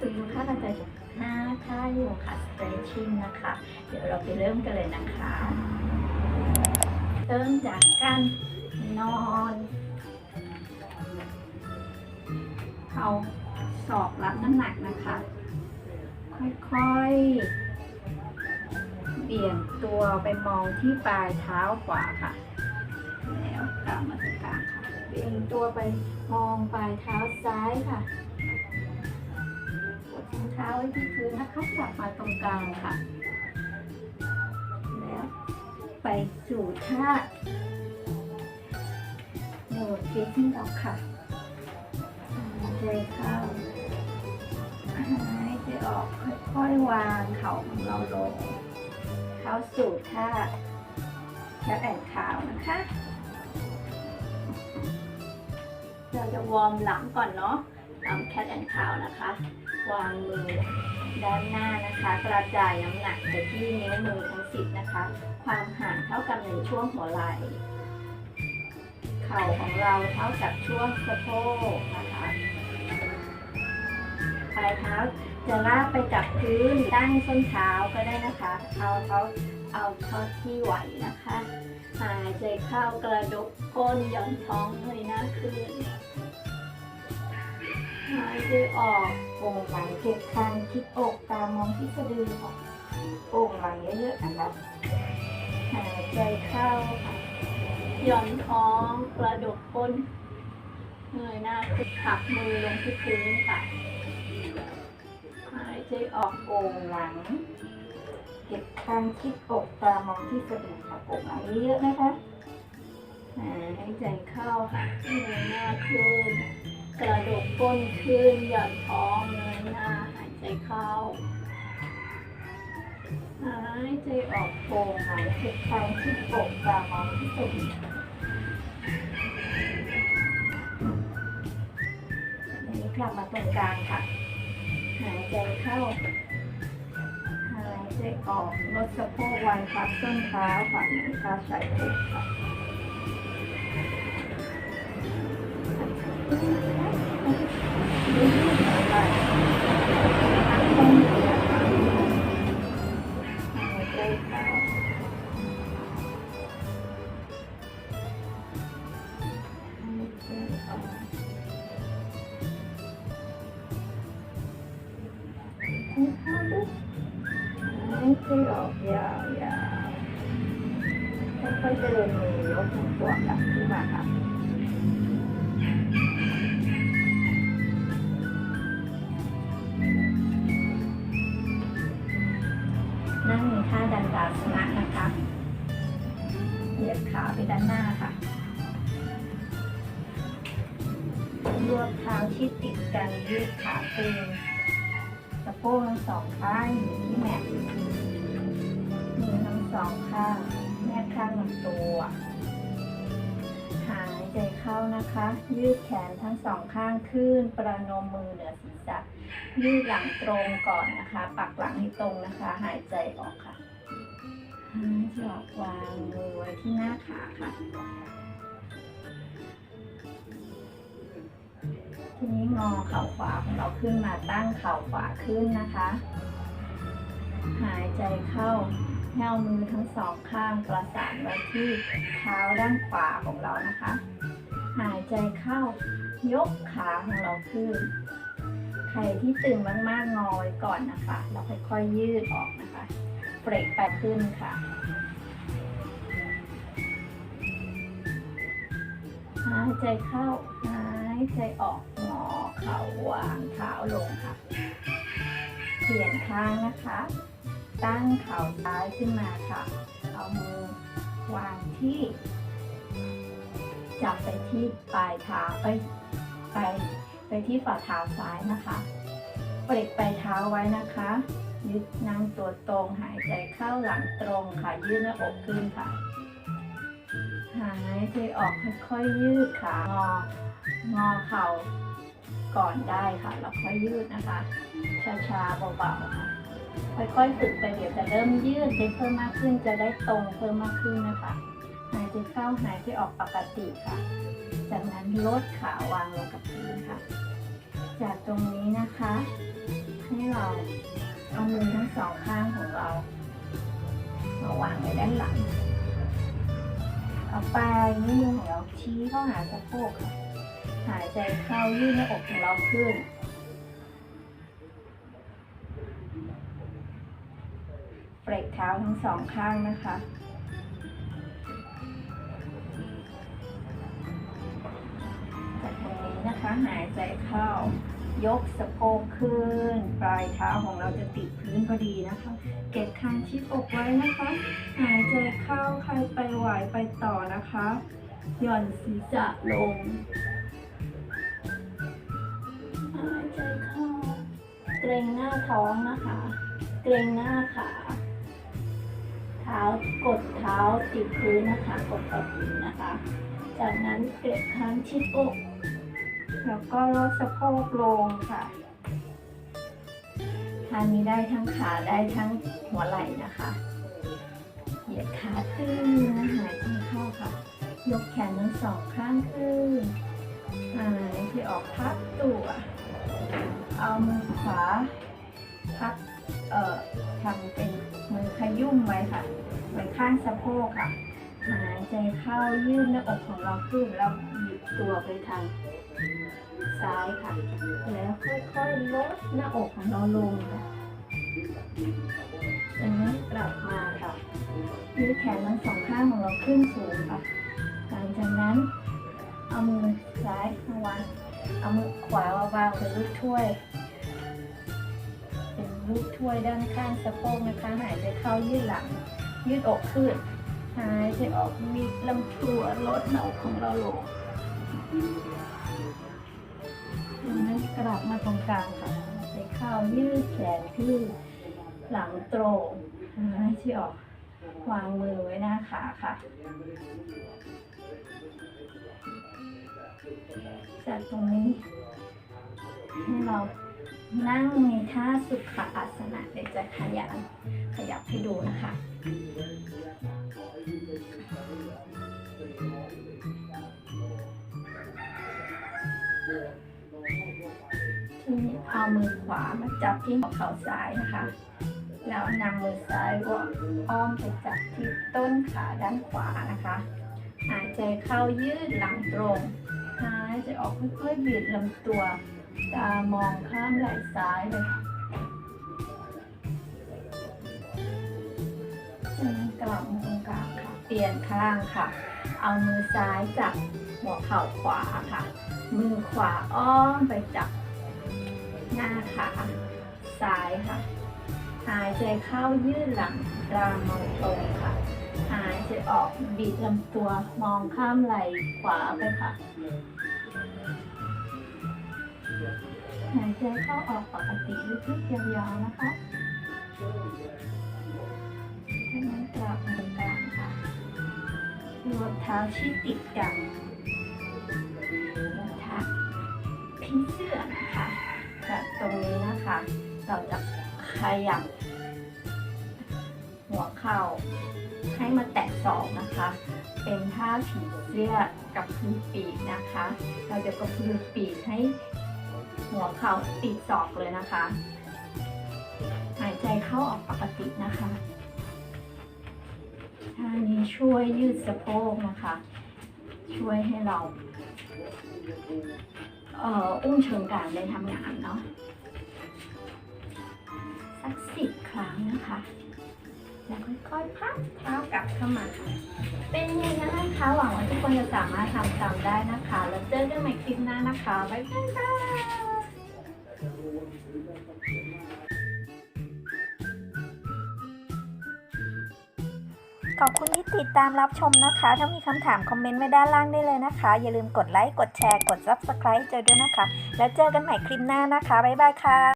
ฝึกโยคะกันไปหน้าท่าโยคะ stretching นะคะ เดี๋ยวเราไปเริ่มกันเลยนะคะ เริ่มจากการนอนเอาศอกรับน้ำหนักนะคะ ค่อยๆ เบี่ยงตัวไปมองที่ปลายเท้าขวาค่ะ แล้วกลับมาตรงกลางค่ะ เบี่ยงตัวไปมองปลายเท้าซ้ายค่ะ กดส้นเท้าไว้ที่พื้นนะคะกลับมาตรงกลางค่ะ แล้วไปสู่ท่าโหมดเกทิ้งดอกค่ะใจเข้าหายใจออกค่อยๆวางเข่าของเราลงเข้าสู่ท่าแคปแอนขาวนะคะเราจะวอร์มหลังก่อนเนาะหลังแคทแอนขาวนะคะ วางมือด้านหน้านะคะ กระจายน้ำหนักไปที่นิ้วมือทั้งสิบนะคะ ความห่างเท่ากับหนึ่งช่วงหัวไหล่เข่าของเราเท่ากับช่วงสะโพกนะคะปลายเท้าจะลากไปกับพื้นตั้งส้นเท้าก็ได้นะคะเอาเท้าเอาเท่าที่ไหวนะคะ หายใจเข้ากระดกก้นย่อนท้องเงยน้าขึ้น หายใจออกโป่งหลังเก็บคางคิดอกตามองที่สะดือค่ะโป่งหลังเยอะๆนะครับหายใจเข้าค่ะหย่อนท้องกระดกก้นเงยหน้าขึ้นผักมือลงที่พื้นค่ะหายใจออกโป่งหลัง เก็บคางคิดอกตามองที่สะดือค่ะโป่งหลังเยอะๆนะคะหายใจเข้าค่ะเงยหน้าขึ้น กระดกก้นขึ้นหย่อนท้องเงยหน้าหายใจเข้า หายใจออกโป่งหายใจคางที่อกตามองที่สุดนี้กลับมาตรงกลางค่ะ หายใจเข้า หายใจออกลดสะโพกวางทับส้นเท้าค่ะหนังเท้าใส่อกค่ะ ไม่ใช่ออกยาวยาวค่อยๆเดินมือยกตัวกลับขึ้นมาค่ะนั่งในท่าดันดาสนะนะคะเหยียดขาไปด้านหน้าค่ะรวบเท้าชิดติดกันยืดขาตึงะโพกทั้งสองข้างอยู่ที่แม็กมือทั้งสองข้างแนบข้างลำตัว หายใจเข้านะคะ ยืดแขนทั้งสองข้างขึ้น ประนมมือเหนือศีรษะ ยืดหลังตรงก่อนนะคะ ปักหลังให้ตรงนะคะ หายใจออกค่ะหายใจออกวางมือไว้ที่หน้าขาค่ะ ทีนี้งอเข่าขวาของเราขึ้นมาตั้งเข่าขวาขึ้นนะคะ หายใจเข้าแนวมือทั้งสองข้างประสานไว้ที่เท้าด้านขวาของเรานะคะ หายใจเข้ายกขาของเราขึ้น ใครที่ตึงมากๆงอไว้ก่อนนะคะแล้วค่อยๆยืดออกนะคะเบรกไปขึ้นค่ะหายใจเข้าหายใจออก เข่าวางเท้าลงค่ะเปลี่ยนข้างนะคะ ตั้งเข่าซ้ายขึ้นมาค่ะ เอามือวางที่ จับไปที่ปลายเท้าไปไปไปที่ฝ่าเท้าซ้ายนะคะเปลกปลายเท้าไว้นะคะ ยึดนั่งตัวตรงหายใจเข้าหลังตรงค่ะยืดหน้าอกขึ้นค่ะหายใจออกค่อยๆยืดขางองอเข่า ก่อนได้ค่ะแล้วค่อยยืดนะคะ ช้าๆเบาๆค่ะค่อยๆฝึกไปเดี๋ยวจะเริ่มยืดได้เพิ่มมากขึ้นจะได้ตรงเพิ่มมากขึ้นนะคะหายใจเข้าหายใจออกปกติค่ะ จากนั้นลดขาวางลงกับพื้นค่ะ จากตรงนี้นะคะ ให้เราเอามือทั้งสองข้างของเรามาวางไว้ด้านหลังเอาปลายนิ้วมือของเราชี้เข้าหาสะโพกค่ะ หายใจเข้ายืดหน้าอกของเราขึ้น เปรกเท้าทั้งสองข้างนะคะ จากตรงนี้นะคะหายใจเข้ายกสะโพกขึ้น ปลายเท้าของเราจะติดพื้นพอดีนะคะ เก็บคางชิดอกไว้นะคะ หายใจเข้าใครไปไหวไปต่อนะคะ หย่อนศีรษะลง หายใจเข้า เกรงหน้าท้องนะคะ เกรงหน้าขา เท้ากดเท้าติดพื้นนะคะ กดกับพื้นนะคะ จากนั้นเก็บคางชิดอก แล้วก็ลดสะโพกลงค่ะท่านี้ได้ทั้งขาได้ทั้งหัวไหล่นะคะ เหยียดขาขึ้นนะหายใจเข้าค่ะ ยกแขนทั้งสองข้างขึ้นหายใจออกพับตัว เอามือขวาพับเอ่อทำเป็นมือขยุ่มไว้ค่ะไว้ข้างสะโพกค่ะหายใจเข้ายืดหน้าอกของเราขึ้นแล้วบิดตัวไปทางซ้ายค่ะ แล้วค่อยๆลดหน้าอกของเราลงค่ะจากนั้นกลับมาค่ะยืดแขนทั้งสองข้างของเราขึ้นสูงค่ะหลังจากนั้นเอามือซ้ายมาวาง เอามือขวาวางเป็นลูกถ้วย เป็นลูกถ้วยด้านข้างสะโพกนะคะหายใจเข้ายืดหลัง ยืดอกขึ้นหายใจออกมีลำตัวลดหน้าอกของเราลงจากนั้นกลับมาตรงกลางค่ะหายใจเข้ายืดแขนขึ้นหลังตรงหายใจออก วางมือไว้หน้าขาค่ะ จากตรงนี้ให้เรานั่งในท่าสุขอาสนะเดี๋ยวจะขยับขยับให้ดูนะคะทีนี้เอามือขวามาจับที่หัวเข่าซ้ายนะคะ แล้วนำมือซ้ายก็อ้อมไปจับที่ต้นขาด้านขวานะคะ หายใจเข้ายืดหลังตรง หายใจออกค่อยๆบีบลำตัว ตามองข้ามไหล่ซ้ายเลยค่ะจากนั้นกลับมาตรงกลางค่ะ เปลี่ยนข้างค่ะ เอามือซ้ายจับหัวเข่าขวาค่ะ มือขวาอ้อมไปจับหน้าขาซ้ายค่ะ หายใจเข้ายืดหลังตามมองตรงค่ะ หายใจออกบีบลำตัวมองข้ามไหล่ขวาไปค่ะหายใจเข้าออกปกติลึกๆยาวๆนะคะจากนั้นกลับมางกลางค่ะรวมเท้าที่ติดกันนะคะพิงเสื้อนะคะจากตรงนี้นะคะ เราจะขยับ หัวเข่า ให้มาแตะศอกนะคะ เป็นท่าผีเสื้อกับพื้นปีกนะคะ เราจะกระพือปีกให้หัวเข่าติดศอกเลยนะคะ หายใจเข้าออกปกตินะคะท่านี้ช่วยยืดสะโพกนะคะ ช่วยให้เราเอ่ออุ้งเชิงกรานได้ทำงานเนาะสักสิบครั้งนะคะ แล้วค่อยๆพับเท้ากลับเข้ามาค่ะเป็นยังไงกันนะคะหวังว่าทุกคนจะสามารถทำตามได้นะคะ แล้วเจอกันใหม่คลิปหน้านะคะบ๊ายบายขอบคุณที่ติดตามรับชมนะคะ ถ้ามีคำถามคอมเมนต์ไว้ด้านล่างได้เลยนะคะ อย่าลืมกดไลค์ กดแชร์ กด Subscribe เจอด้วยนะคะ แล้วเจอกันใหม่คลิปหน้านะคะ บ๊ายบายค่ะ